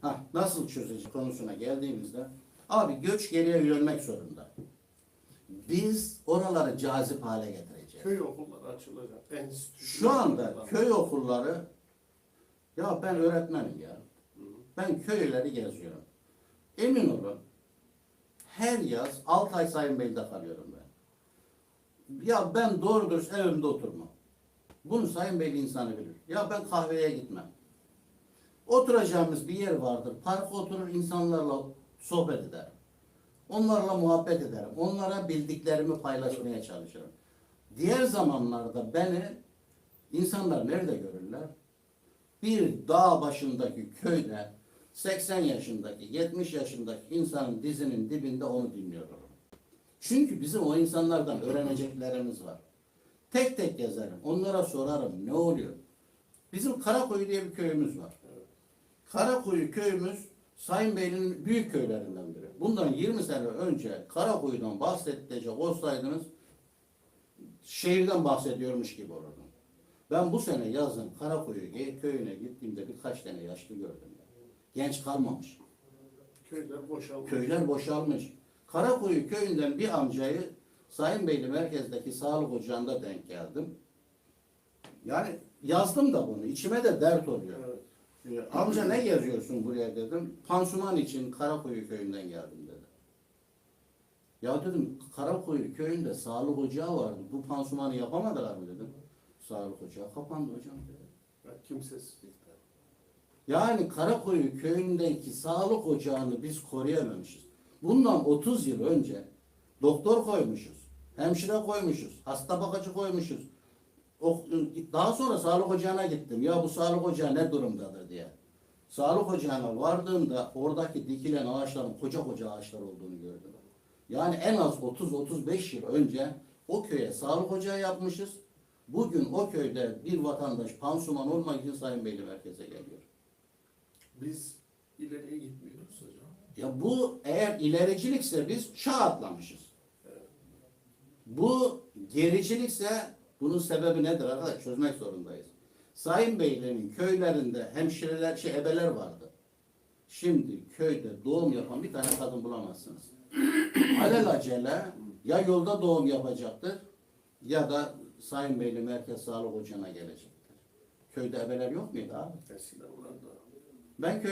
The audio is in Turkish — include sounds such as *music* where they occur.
Ha, nasıl çözecek konusuna geldiğimizde abi göç geriye yönelmek zorunda. Biz oraları cazip hale getireceğiz. Köy okulları açılacak. Enstitü. Şu anda köy okulları ya ben öğretmenim ya. Ben köyleri geziyorum. Emin olun her yaz 6 ay Sayın Bey'de kalıyorum ben. Ya ben doğru dürüst evimde oturmam. Bunu Sayın Beyli insanı bilir. Ya ben kahveye gitmem. Oturacağımız bir yer vardır. Parka oturur insanlarla sohbet ederim. Onlarla muhabbet ederim. Onlara bildiklerimi paylaşmaya çalışırım. Diğer zamanlarda beni insanlar nerede görürler? Bir dağ başındaki köyde 80 yaşındaki, 70 yaşındaki insanın dizinin dibinde onu dinliyorum. Çünkü bizim o insanlardan öğreneceklerimiz var. Tek tek gezerim. Onlara sorarım ne oluyor? Bizim Karakoyu diye bir köyümüz var. Karakoyu köyümüz Sayın Bey'in büyük köylerinden biri. Bundan 20 sene önce Karakuyu'dan bahsedecek olsaydınız şehirden bahsediyormuş gibi olurdu. Ben bu sene yazın Karakoyu ge- köyüne gittiğimde birkaç tane yaşlı gördüm. Genç kalmamış. Köyler boşalmış. Köyler boşalmış. Karakoyu köyünden bir amcayı Sayın Beyli merkezdeki sağlık ocağında denk geldim. Yani yazdım da bunu. İçime de dert oluyor. Evet. Ee, Amca ne geziyorsun buraya dedim. Pansuman için Karakoyu köyünden geldim dedi. Ya dedim Karakoyu köyünde sağlık ocağı vardı. Bu pansumanı yapamadılar mı dedim. Sağlık ocağı kapandı hocam dedi. Kimsesizlikten. Yani Karakoyu köyündeki sağlık ocağını biz koruyamamışız. Bundan 30 yıl önce doktor koymuşuz, hemşire koymuşuz, hasta bakıcı koymuşuz. Daha sonra sağlık ocağına gittim. Ya bu sağlık ocağı ne durumdadır diye. Sağlık ocağına vardığımda oradaki dikilen ağaçların koca koca ağaçlar olduğunu gördüm. Yani en az 30-35 yıl önce o köye sağlık ocağı yapmışız. Bugün o köyde bir vatandaş pansuman olmak için Sayın Beyli merkeze geliyor. Biz ileriye gitmiyoruz hocam. Ya bu eğer ilericilikse biz çağ atlamışız. Bu gericilikse bunun sebebi nedir arkadaş? Çözmek zorundayız. Sayın Beylerin köylerinde hemşireler, şey ebeler vardı. Şimdi köyde doğum yapan bir tane kadın bulamazsınız. *clears throat* Alelacele ya yolda doğum yapacaktır ya da Sayın Beyli Merkez Sağlık Ocağı'na gelecektir. Köyde ebeler yok muydu abi? Ben köy